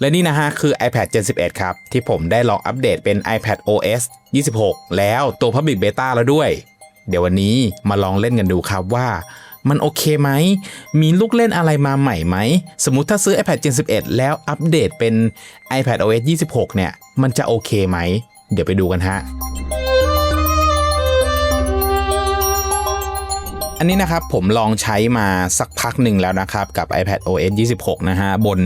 และนี่นะฮะคือ iPad Gen 11 ครับ ที่ผมได้ลองอัปเดตเป็น iPad OS 26 แล้วตัว Public Beta แล้วด้วย เดี๋ยววันนี้มาลองเล่นกันดูครับว่ามันโอเคไหม มีลูกเล่นอะไรมาใหม่ไหม สมมุติถ้าซื้อ iPad Gen 11 แล้วอัปเดตเป็น iPad OS 26 เนี่ย มันจะโอเคไหม เดี๋ยวไปดูกันฮะ อันนี้นะครับผมลองใช้มาสักพักหนึ่งแล้วนะครับ กับ iPad OS 26 นะฮะ บน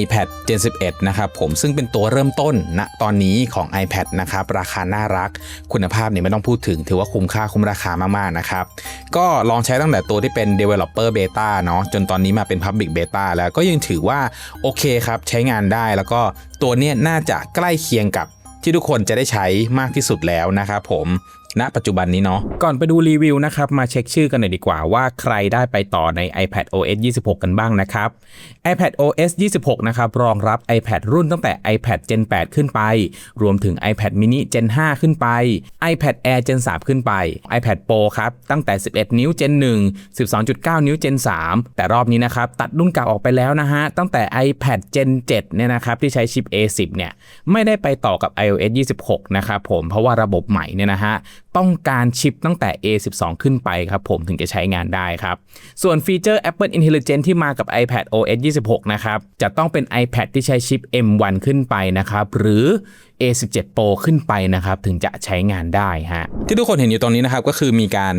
iPad Gen 11 นะครับผมซึ่งเป็นตัวเริ่มต้นณตอนนี้ของ iPad นะครับราคาน่ารัก คุณภาพเนี่ยไม่ต้องพูดถึงถือว่าคุ้มค่าคุ้มราคามาก ๆ นะครับ ก็ลองใช้ตั้งแต่ตัวที่เป็น Developer Beta เนาะจนตอนนี้มาเป็น Public Beta แล้วก็ยังถือว่า โอเคครับ ใช้งานได้แล้วก็ตัวเนี้ยน่าจะใกล้เคียงกับที่ทุกคนจะได้ใช้มากที่สุดแล้วนะครับผม ณปัจจุบันนี้เนาะก่อนไปดูรีวิวนะครับ มาเช็คชื่อกันหน่อยดีกว่าว่าใครได้ไปต่อใน iPad OS 26 กันบ้างนะครับ iPad OS 26 นะครับ รองรับ iPad รุ่นตั้งแต่ iPad Gen 8 ขึ้นไป รวมถึง iPad mini Gen 5 ขึ้นไป iPad Air Gen 3 ขึ้นไป iPad Pro ครับ ตั้งแต่ 11 นิ้ว Gen 1 12.9 นิ้ว Gen 3 แต่รอบนี้นะครับ ตัดรุ่นเก่าออกไปแล้วนะฮะ ตั้งแต่ iPad Gen 7 เนี่ยนะครับ ที่ใช้ชิป A10 เนี่ย ไม่ได้ไปต่อกับ iOS 26 นะครับผม เพราะว่าระบบใหม่เนี่ยนะฮะ ต้องการชิปตั้งแต่ A12 ขึ้นไปครับผมถึงจะใช้งานได้ครับ ส่วนฟีเจอร์ Apple Intelligence ที่มากับ iPad OS 26 นะครับ จะต้องเป็น iPad ที่ใช้ชิป M1 ขึ้นไปนะครับ หรือ A17 Pro ขึ้นไปนะครับ ถึงจะใช้งานได้ฮะที่ทุกคนเห็นอยู่ตรงนี้นะครับ ก็คือมีการ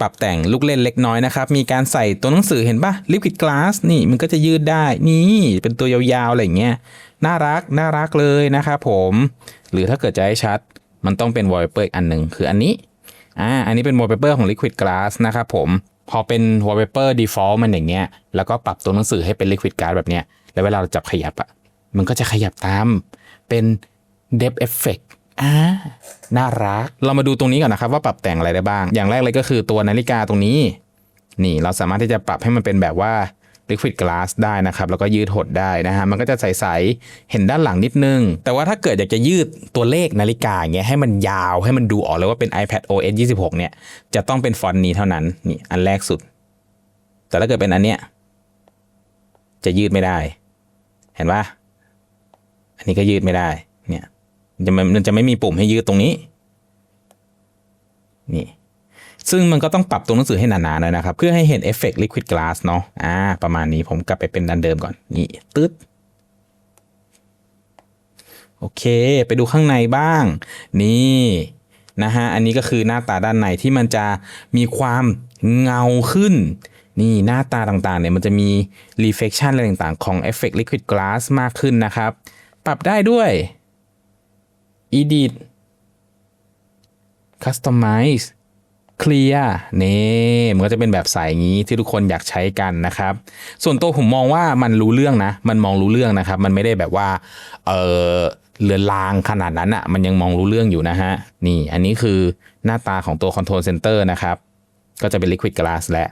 ปรับแต่งลูกเล่นเล็กน้อยนะครับ มีการใส่ตัวหนังสือเห็นปะ Liquid Glass นี่มันก็จะยืดได้นี่เป็นตัวยาวๆอะไรอย่างเงี้ยน่ารักน่ารักเลยนะครับผม หรือถ้าเกิดจะให้ชัด มันต้องเป็น wallpaper อีกอันหนึ่งคืออันนี้อ่าอันนี้เป็น wallpaper ของ Liquid Glass นะครับผมพอเป็น wallpaper default มันอย่างเงี้ยแล้วก็ปรับตัวหนังสือให้เป็น Liquid Glass แบบเนี้ยแล้วเวลาเราจับขยับอะมันก็จะขยับตามเป็น depth effect อ่าน่ารัก เรามาดูตรงนี้ก่อนนะครับว่าปรับแต่งอะไรได้บ้าง อย่างแรกเลยก็คือตัวนาฬิกาตรงนี้ นี่เราสามารถที่จะปรับให้มันเป็นแบบว่า liquid glass ได้นะครับ แล้วก็ยืดหดได้นะฮะ มันก็จะใส ๆ เห็นด้านหลังนิดนึง แต่ว่าถ้าเกิดอยากจะยืดตัวเลขนาฬิกาอย่างเงี้ยให้มันยาวให้มันดูออกเลยว่าเป็น iPad OS 26 เนี่ย จะต้องเป็นฟอนต์นี้เท่านั้น นี่อันแรกสุด แต่ถ้าเกิดเป็นอันเนี้ยจะยืดไม่ได้ เห็นปะอันนี้ก็ยืดไม่ได้ เนี่ย มันจะไม่มันจะไม่มีปุ่มให้ยืดตรงนี้ นี่ ซึ่งมันก็ต้องปรับตัวหนังสือให้หนาๆหน่อยนะครับ เพื่อให้เห็นเอฟเฟกต์ liquid glass เนาะอ่าประมาณนี้ผมกลับไปเป็นดันเดิมก่อน นี่ ตึ๊ดโอเค ไปดูข้างในบ้าง นี่นะฮะ อันนี้ก็คือหน้าตาด้านในที่มันจะมีความเงาขึ้น นี่หน้าตาต่างๆเนี่ยมันจะมี reflection อะไรต่างๆ ของ Effect Liquid Glass มากขึ้นนะครับ ปรับได้ด้วย Edit Customize เคลียร์นี่มันก็จะเป็นแบบใสอย่างนี้ที่ทุกคนอยากใช้กันนะครับ ส่วนตัวผมมองว่ามันรู้เรื่องนะ มันมองรู้เรื่องนะครับ มันไม่ได้แบบว่า เออเลือนลางขนาดนั้นอะ่ะ มันยังมองรู้เรื่องอยู่นะฮะ นี่อันนี้คือหน้าตาของตัว Control Center นะครับ ก็จะเป็น Liquid Glass แล้ว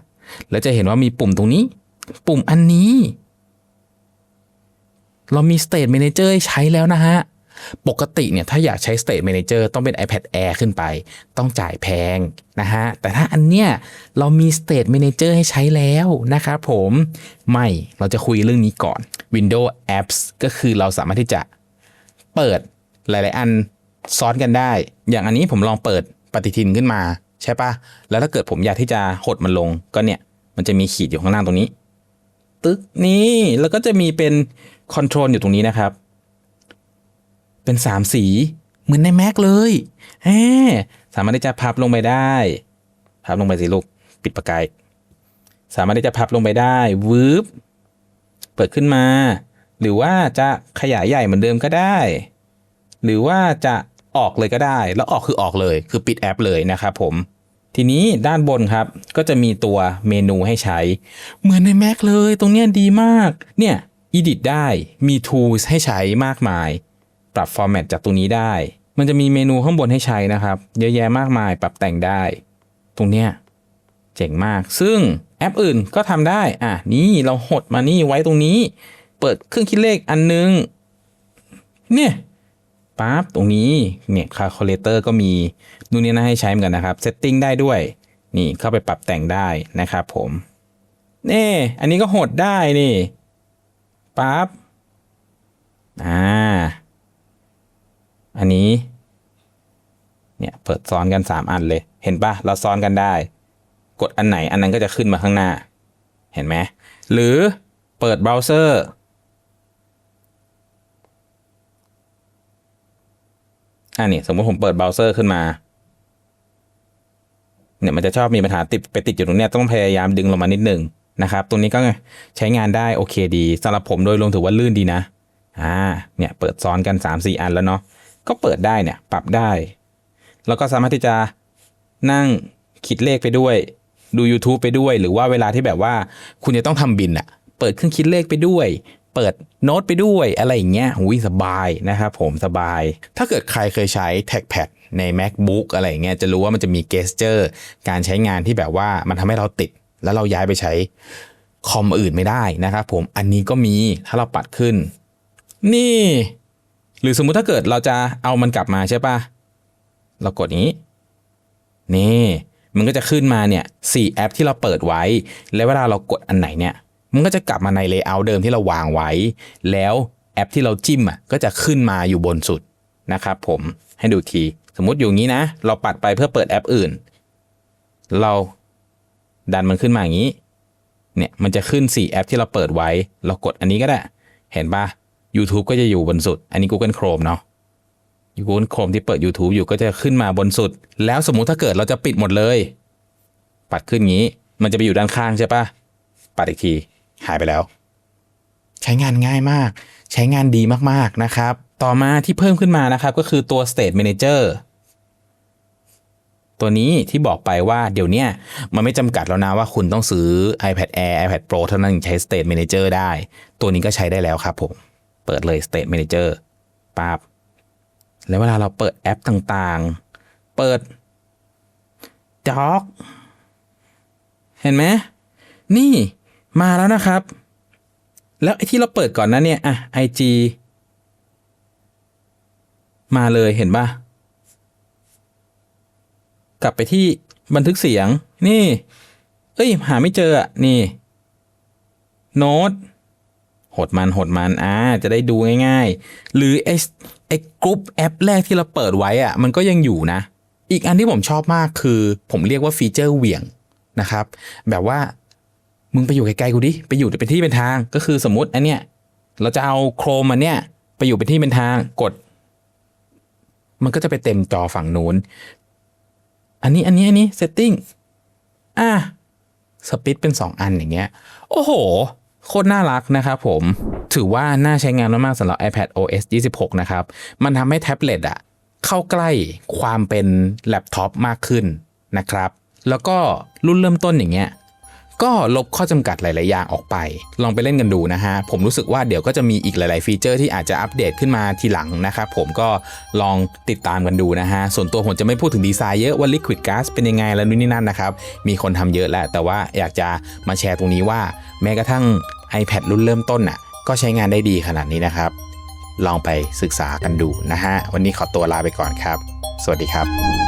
แล้วจะเห็นว่ามีปุ่มตรงนี้ ปุ่มอันนี้ เรามี State Manager ใช้แล้วนะฮะ ปกติเนี่ยถ้าอยากใช้ State Manager ต้องเป็น iPad Air ขึ้นไป ต้องจ่ายแพงนะฮะ แต่ถ้าอันเนี้ยเรามี State Manager ให้ใช้แล้วนะครับผม ไม่เราจะคุยเรื่องนี้ก่อน Windows Apps ก็คือเราสามารถที่จะเปิดหลาย ๆ อันซ้อนกันได้ อย่างอันนี้ผมลองเปิดปฏิทินขึ้นมาใช่ปะแล้วถ้าเกิดผมอยากที่จะหดมันลงก็เนี่ยมันจะมีขีดอยู่ข้างล่างตรงนี้ ตึกนี่แล้วก็จะมีเป็นคอนโทรลอยู่ตรงนี้นะครับ เป็นสามสี เหมือนใน Mac เลยแหมสามารถที่จะพับลงไปได้ พับลงไปสิลูก ปิดปากกาย สามารถที่จะพับลงไปได้วืบเปิดขึ้นมา หรือว่าจะขยายใหญ่เหมือนเดิมก็ได้ หรือว่าจะออกเลยก็ได้ แล้วออกคือออกเลย คือปิดแอปเลยนะครับผม ทีนี้ด้านบนครับ ก็จะมีตัวเมนูให้ใช้ เหมือนใน Mac เลย ตรงเนี้ยดีมาก เนี่ย edit ได้ มี tools ให้ใช้มากมาย ปรับฟอร์แมตจากตรงนี้ได้ มันจะมีเมนูข้างบนให้ใช้นะครับ เยอะแยะมากมายปรับแต่งได้ ตรงเนี้ยเจ๋งมาก ซึ่งแอปอื่นก็ทำได้ อะ นี่เราหดมานี่ไว้ตรงนี้ เปิดเครื่องคิดเลขอันนึง เนี่ยปั๊บตรงนี้ เนี่ยคาคูลเลเตอร์ก็มีนู่นนี่นะให้ใช้เหมือนกันนะครับ เซตติ้งได้ด้วย นี่เข้าไปปรับแต่งได้นะครับผมนี่อันนี้ก็หดได้นี่ปั๊บอ่า นนี้ เนี่ยเปิดซ้อนกัน 3 อันเลย เห็นปะเราซ้อนกันได้ กดอันไหนอันนั้นก็จะขึ้นมาข้างหน้า เห็นไหม หรือเปิดเบราว์เซอร์ อันนี้สมมติผมเปิดเบราว์เซอร์ขึ้นมา เนี่ยมันจะชอบมีปัญหาติดไปติดอยู่ตรงเนี้ยต้องพยายามดึงลงมานิดหนึ่งนะครับตรงนี้ก็ใช้งานได้โอเคดีสำหรับผมโดยรวมถือว่าลื่นดีนะ อ่า เนี่ยเปิดซ้อนกัน 3-4 อันแล้วเนาะ ก็เปิดได้เนี่ยปรับได้ แล้วก็สามารถที่จะนั่งคิดเลขไปด้วย ดู YouTube ไปด้วย หรือว่าเวลาที่แบบว่า คุณจะต้องทำบินอะเปิดเครื่องคิดเลขไปด้วย เปิดโน้ตไปด้วยอะไรอย่างเงี้ยหุยสบายนะครับผมสบาย ถ้าเกิดใครเคยใช้ TagPad ใน MacBook อะไรอย่างเงี้ยจะรู้ว่ามันจะมี gesture การใช้งานที่แบบว่ามันทำให้เราติด แล้วเราย้ายไปใช้คอมอื่นไม่ได้นะครับผมอันนี้ก็มีถ้าเราปัดขึ้น นี่ หรือสมมุติถ้าเกิดเราจะเอามันกลับมาใช่ปะเรากดนี้ นี่มันก็จะขึ้นมาเนี่ยสี่แอปที่เราเปิดไว้ แล้วเวลาเรากดอันไหนเนี่ย มันก็จะกลับมาในเลเยอร์เดิมที่เราวางไว้ แล้วแอปที่เราจิ้มอะก็จะขึ้นมาอยู่บนสุดนะครับผมให้ดูทีสมมุติอยู่งี้นะ เราปัดไปเพื่อเปิดแอปอื่น เราดันมันขึ้นมาอย่างนี้ เนี่ยมันจะขึ้น 4 แอปที่เราเปิดไว้ เรากดอันนี้ก็ได้ เห็นปะ YouTube ก็จะอยู่บนสุด อันนี้ Google Chrome เนาะ Google Chrome ที่เปิด YouTube อยู่ก็จะขึ้นมาบนสุด แล้วสมมุติถ้าเกิดเราจะปิดหมดเลย ปัดขึ้นงี้ มันจะไปอยู่ด้านข้างใช่ปะปัดอีกที หายไปแล้ว ใช้งานง่ายมาก ใช้งานดีมากๆนะครับ ต่อมาที่เพิ่มขึ้นมานะครับ ก็คือตัว State Manager ตัวนี้ที่บอกไปว่าเดี๋ยวนี้มันไม่จำกัดแล้วนะว่าคุณต้องซื้อ iPad Air iPad Pro เท่านั้นถึงใช้ State Manager ได้ ตัวนี้ก็ใช้ได้แล้วครับผม เปิดเลย State Manager ปั๊บแล้วเวลาเราเปิดแอปต่างๆ เปิดจ็อกเห็นไหมนี่มาแล้วนะครับ แล้วไอ้ที่เราเปิดก่อนนั้นเนี่ย อะ IG มาเลยเห็นปะกลับไปที่บันทึกเสียง นี่ เอ้ย หาไม่เจออะ นี่ โน้ต หดมันหดมันอ่าจะได้ดูง่ายๆ หรือไอ้ไอ้กรุ๊ปแอปแรกที่เราเปิดไว้อะมันก็ยังอยู่นะ อีกอันที่ผมชอบมากคือ ผมเรียกว่าฟีเจอร์เหวี่ยงนะครับ แบบว่ามึงไปอยู่ไกลๆกูดิ ไปอยู่เป็นที่เป็นทาง ก็คือสมมติอันเนี้ยเราจะเอาโครมมันเนี่ยไปอยู่เป็นที่เป็นทางกด มันก็จะไปเต็มจอฝั่งนู้น อันนี้อันนี้อันนี้ setting อะสปิตเป็น 2 อันอย่างเงี้ย โอ้โห โคตรน่ารักนะครับผม ถือว่าน่าใช้งานมากๆสำหรับ iPad OS 26 นะครับ มันทำให้แท็บเล็ตอะเข้าใกล้ความเป็นแล็ปท็อปมากขึ้นนะครับ แล้วก็รุ่นเริ่มต้นอย่างเงี้ย ก็ลบข้อจำกัดหลาย ๆ อย่างออกไป ลองไปเล่นกันดูนะฮะ ผมรู้สึกว่าเดี๋ยวก็จะมีอีกหลาย ๆ ฟีเจอร์ที่อาจจะอัปเดตขึ้นมาทีหลังนะครับผมก็ลองติดตามกันดูนะฮะ ส่วนตัวผมจะไม่พูดถึงดีไซน์เยอะว่า Liquid Gas เป็นยังไงแล้วนู่นนี่นั่นนะครับ มีคนทำเยอะแหละแต่ว่าอยากจะมาแชร์ตรงนี้ว่า แม้กระทั่ง iPad รุ่นเริ่มต้นน่ะก็ใช้งานได้ดีขนาดนี้นะครับ ลองไปศึกษากันดูนะฮะ วันนี้ขอตัวลาไปก่อนครับ สวัสดีครับ